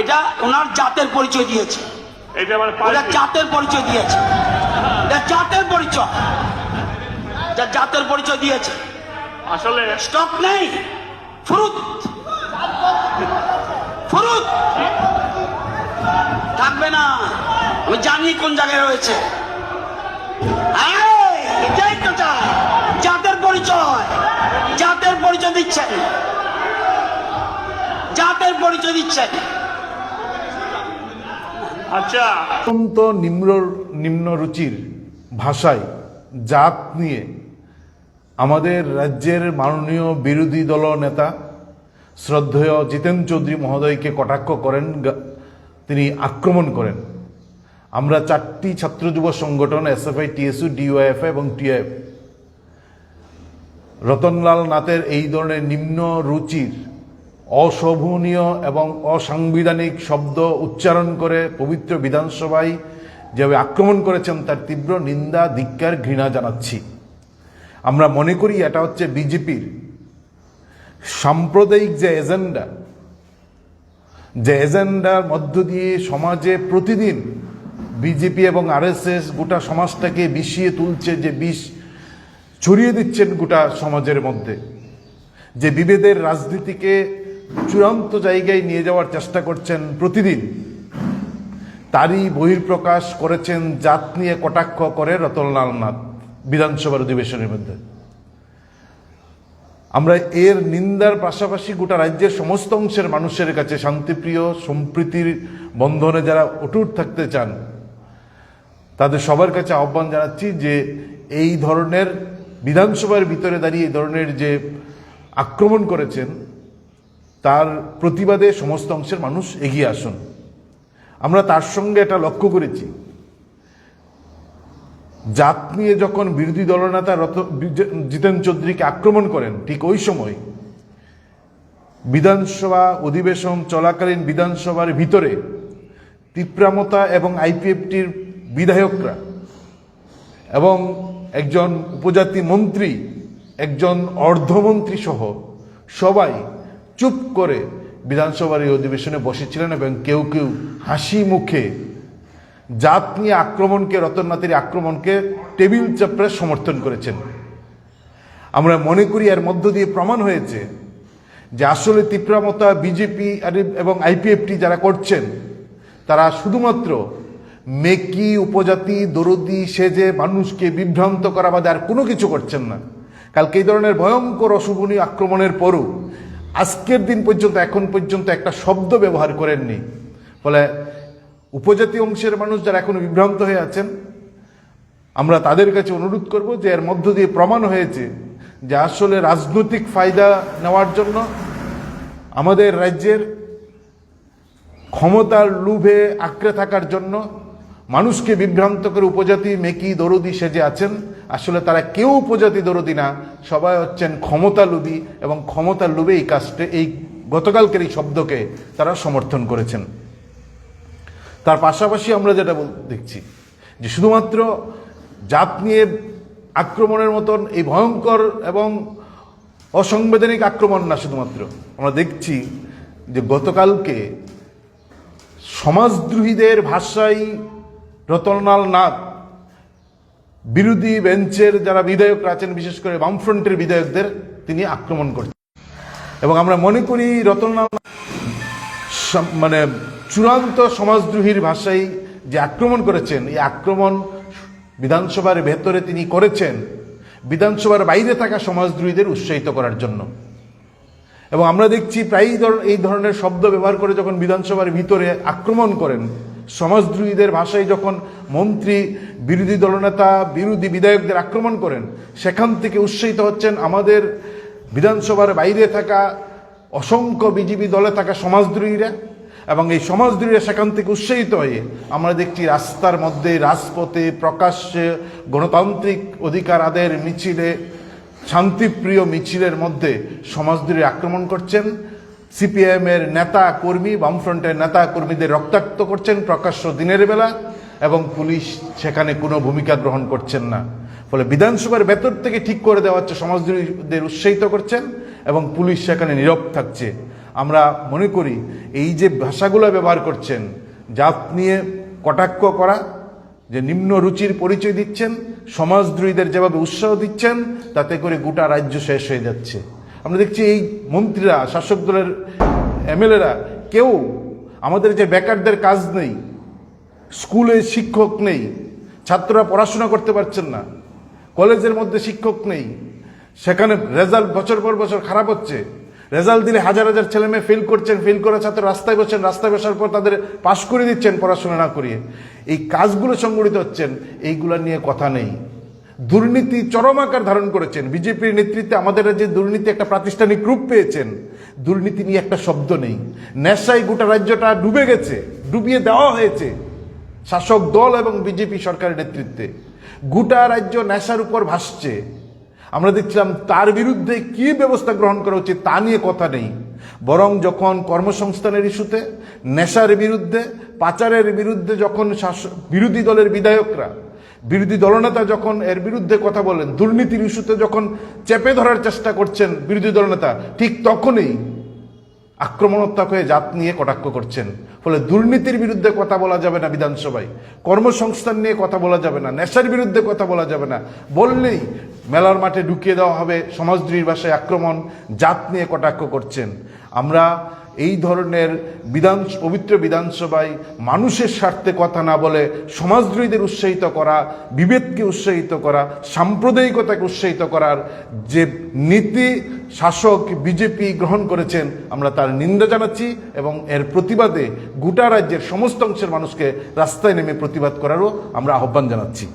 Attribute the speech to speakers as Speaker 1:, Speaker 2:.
Speaker 1: এটা ওনার জাতের পরিচয় দিয়েছে।
Speaker 2: এটা
Speaker 1: জাতের পরিচয় দিয়েছে। এটা জাতের পরিচয়। যা জাতের পরিচয় দিয়েছে।
Speaker 2: আসলে
Speaker 1: স্টক নেই। ফুরুত ফুরুত থাকবে না। আমি জানি কোন জায়গায় রয়েছে। এটাই তো জাতের পরিচয়। জাতের পরিচয় দিচ্ছেন। জাতের পরিচয় দিচ্ছেন।
Speaker 2: আচ্ছা।
Speaker 3: অত্যন্ত নিম্ন নিম্ন রুচির ভাষায় জাত নিয়ে আমাদের রাজ্যের মাননীয় বিরোধী দল নেতা শ্রদ্ধেয় জিতেন চৌধুরী মহোদয়কে কটাক্ষ করেন তিনি আক্রমণ করেন। আমরা চারটি ছাত্র যুব সংগঠন, এসএফআই, টিএসইউ ডিওএফ এবং টিএফ রতনলাল নাথের এই ধরনের নিম্ন রুচির অশোভনীয় এবং অসাংবিধানিক শব্দ উচ্চারণ করে পবিত্র বিধানসভায় যেভাবে আক্রমণ করেছেন, তার তীব্র নিন্দা, ধিক্কার, ঘৃণা জানাচ্ছি। আমরা মনে করি এটা হচ্ছে বিজেপির সাম্প্রদায়িক যে এজেন্ডা, যে এজেন্ডার মধ্য দিয়ে সমাজে প্রতিদিন বিজেপি এবং আরএসএস গোটা সমাজটাকে বিষিয়ে তুলছে, যে বিষ ছড়িয়ে দিচ্ছেন গোটা সমাজের মধ্যে। যে বিভেদের রাজনীতিকে চূড়ান্ত জায়গায় নিয়ে যাওয়ার চেষ্টা করছেন প্রতিদিন। তারই বহির্প্রকাশ করেছেন জাত নিয়ে কটাক্ষ করে রতনলাল নাথ বিধানসভার অধিবেশনের মধ্যে। আমরা এর নিন্দার পাশাপাশি গোটা রাজ্যের সমস্ত অংশের মানুষের কাছে শান্তিপ্রিয়, সম্প্রীতির বন্ধনে যারা অটুট থাকতে চান, তাদের সবার কাছে আহ্বান জানাচ্ছি যে এই ধরনের বিধানসভার ভিতরে দাঁড়িয়ে এই ধরনের যে আক্রমণ করেছেন তার প্রতিবাদে সমস্ত অংশের মানুষ এগিয়ে আসুন। আমরা তার সঙ্গে এটা লক্ষ্য করেছি। জাত নিয়ে যখন বিরোধী দলনেতা রত জিতেন চৌধুরীকে আক্রমণ করেন, ঠিক ওই সময় বিধানসভা অধিবেশন চলাকালীন বিধানসভার ভিতরে তিপ্রামতা এবং আইপিএফটির বিধায়করা এবং একজন উপজাতি মন্ত্রী, একজন অর্ধমন্ত্রী সহ সবাই চুপ করে বিধানসভার এই অধিবেশনে বসেছিলেন এবং কেউ কেউ হাসি মুখে জাত নিয়ে আক্রমণকে রতননাথের আক্রমণকে টেবিল চাপড়ে সমর্থন করেছেন। আমরা মনে করি এর মধ্য দিয়ে প্রমাণ হয়েছে যে আসলে তীব্রামতা বিজেপি এবং আইপিএফটি যারা করছেন, তারা শুধুমাত্র মেকি উপজাতি, দরদি, সেজে মানুষকে বিভ্রান্ত করা বাদে আর কোনো কিছু করছেন না। কালকে এই ধরনের ভয়ঙ্কর অশুভনীয় আক্রমণের পরও আজকের দিন পর্যন্ত, এখন পর্যন্ত একটা শব্দ ব্যবহার করেননি। ফলে উপজাতি অংশের মানুষ যারা এখন বিভ্রান্ত হয়ে আছেন, আমরা তাদের কাছে অনুরোধ করব যে এর মধ্য দিয়ে প্রমাণ হয়েছে যে আসলে রাজনৈতিক ফায়দা নেওয়ার জন্য আমাদের রাজ্যের ক্ষমতার লোভে আঁকড়ে থাকার জন্য মানুষকে বিভ্রান্ত করে উপজাতি মেকি দরদি সেজে আছেন। আসলে তারা কেউ উপজাতি দরদি না, সবাই হচ্ছেন ক্ষমতা লোভী এবং ক্ষমতার লোভে এই কাজটা, এই গতকালকের এই শব্দকে তারা সমর্থন করেছেন। তার পাশাপাশি আমরা যেটা দেখছি যে শুধুমাত্র জাত নিয়ে আক্রমণের মতন এই ভয়ঙ্কর এবং অসাংবিধানিক আক্রমণ না শুধুমাত্র। আমরা দেখছি যে গতকালকে সমাজদ্রোহীদের ভাষায় রতনলাল নাথ বিরোধী বেঞ্চের যারা বিধায়করা আছেন, বিশেষ করে বামফ্রন্টের বিধায়কদের, তিনি আক্রমণ করছেন। এবং আমরা মনে করি রতনলাল মানে চূড়ান্ত সমাজদ্রোহীর ভাষায় যে আক্রমণ করেছেন, এই আক্রমণ বিধানসভার ভেতরে তিনি করেছেন, বিধানসভার বাইরে থাকা সমাজদ্রোহীদের উৎসাহিত করার জন্য। এবং আমরা দেখছি প্রায়ই এই ধরনের শব্দ ব্যবহার করে যখন বিধানসভার ভিতরে আক্রমণ করেন সমাজদ্রোহীদের ভাষায় যখন মন্ত্রী, বিরোধী দলনেতা, বিরোধী বিধায়কদের আক্রমণ করেন, সেখান থেকে উৎসাহিত হচ্ছেন আমাদের বিধানসভার বাইরে থাকা অসংখ্য বিজেপি দলে থাকা সমাজদ্রোহীরা এবং এই সমাজদ্রোহীরা সেখান থেকে উৎসাহিত হয়ে আমরা দেখছি রাস্তার মধ্যে রাজপথে প্রকাশ্যে গণতান্ত্রিক অধিকার আদের মিছিলে, শান্তিপ্রিয় মিছিলের মধ্যে সমাজদ্রোহী আক্রমণ করছেন। সিপিআইএম এর নেতা কর্মী, বামফ্রন্টের নেতা কর্মীদের রক্তাক্ত করছেন প্রকাশ্য দিনের বেলা এবং পুলিশ সেখানে কোনো ভূমিকা গ্রহণ করছেন না। ফলে বিধানসভার ভেতর থেকে ঠিক করে দেওয়া হচ্ছে সমাজদ্রোহীদের উৎসাহিত করছেন এবং পুলিশ সেখানে নীরব থাকছে। আমরা মনে করি এই যে ভাষাগুলো ব্যবহার করছেন, জাত নিয়ে কটাক্ষ করা, যে নিম্ন রুচির পরিচয় দিচ্ছেন, সমাজদ্রোহীদের যেভাবে উৎসাহ দিচ্ছেন, তাতে করে গোটা রাজ্য শেষ হয়ে যাচ্ছে। আমরা দেখছি এই মন্ত্রীরা, শাসক দলের এমএলএরা, কেউ আমাদের যে বেকারদের কাজ নেই, স্কুলে শিক্ষক নেই, ছাত্ররা পড়াশোনা করতে পারছেন না, কলেজের মধ্যে শিক্ষক নেই, সেখানে রেজাল্ট বছর পর বছর খারাপ হচ্ছে, রেজাল্ট দিলে হাজার হাজার ছেলে মেয়ে ফেল করছেন ফেল করা ছাত্র রাস্তায় বসছেন, রাস্তায় বসার পর তাদের পাশ করে দিচ্ছেন পড়াশোনা না করিয়ে। এই কাজগুলো সংগঠিত হচ্ছেন, এইগুলো নিয়ে কথা নেই। দুর্নীতি চরম আকার ধারণ করেছেন। বিজেপির নেতৃত্বে আমাদের রাজ্যে দুর্নীতি একটা প্রাতিষ্ঠানিক রূপ পেয়েছেন। দুর্নীতি নিয়ে একটা শব্দ নেই। নেশায় গোটা রাজ্যটা ডুবে গেছে, ডুবিয়ে দেওয়া হয়েছে শাসক দল এবং বিজেপি সরকারের নেতৃত্বে। গোটা রাজ্য নেশার উপর ভাসছে। আমরা দেখছিলাম তার বিরুদ্ধে কি ব্যবস্থা গ্রহণ করা উচিত তা নিয়ে কথা নেই। বরং যখন কর্মসংস্থানের ইস্যুতে নেশার বিরুদ্ধে, পাচারের বিরুদ্ধে যখন বিরোধী দলের বিধায়করা বিরোধী দলনেতা যখন এর বিরুদ্ধে কথা বলেন, দুর্নীতির ইস্যুতে যখন চেপে ধরার চেষ্টা করছেন বিরোধী দলনেতা, ঠিক তখনই আক্রমণাত্মক হয়ে জাত নিয়ে কটাক্ষ করছেন। ফলে দুর্নীতির বিরুদ্ধে কথা বলা যাবে না বিধানসভায়। কর্মসংস্থান নিয়ে কথা বলা যাবে না, নেশার বিরুদ্ধে কথা বলা যাবে না। বললেই মেলার মাঠে ঢুকিয়ে দেওয়া হবে সমাজদ্রীর ভাষায় আক্রমণ, জাত নিয়ে কটাক্ষ করছেন। আমরা এই ধরনের বিধান, পবিত্র বিধানসভায় মানুষের স্বার্থে কথা না বলে সমাজদ্রোহীদের উৎসাহিত করা, বিভেদকে উৎসাহিত করা, সাম্প্রদায়িকতাকে উৎসাহিত করার যে নীতি শাসক বিজেপি গ্রহণ করেছেন, আমরা তার নিন্দা জানাচ্ছি এবং এর প্রতিবাদে গোটা রাজ্যের সমস্ত অংশের মানুষকে রাস্তায় নেমে প্রতিবাদ করারও আমরা আহ্বান জানাচ্ছি।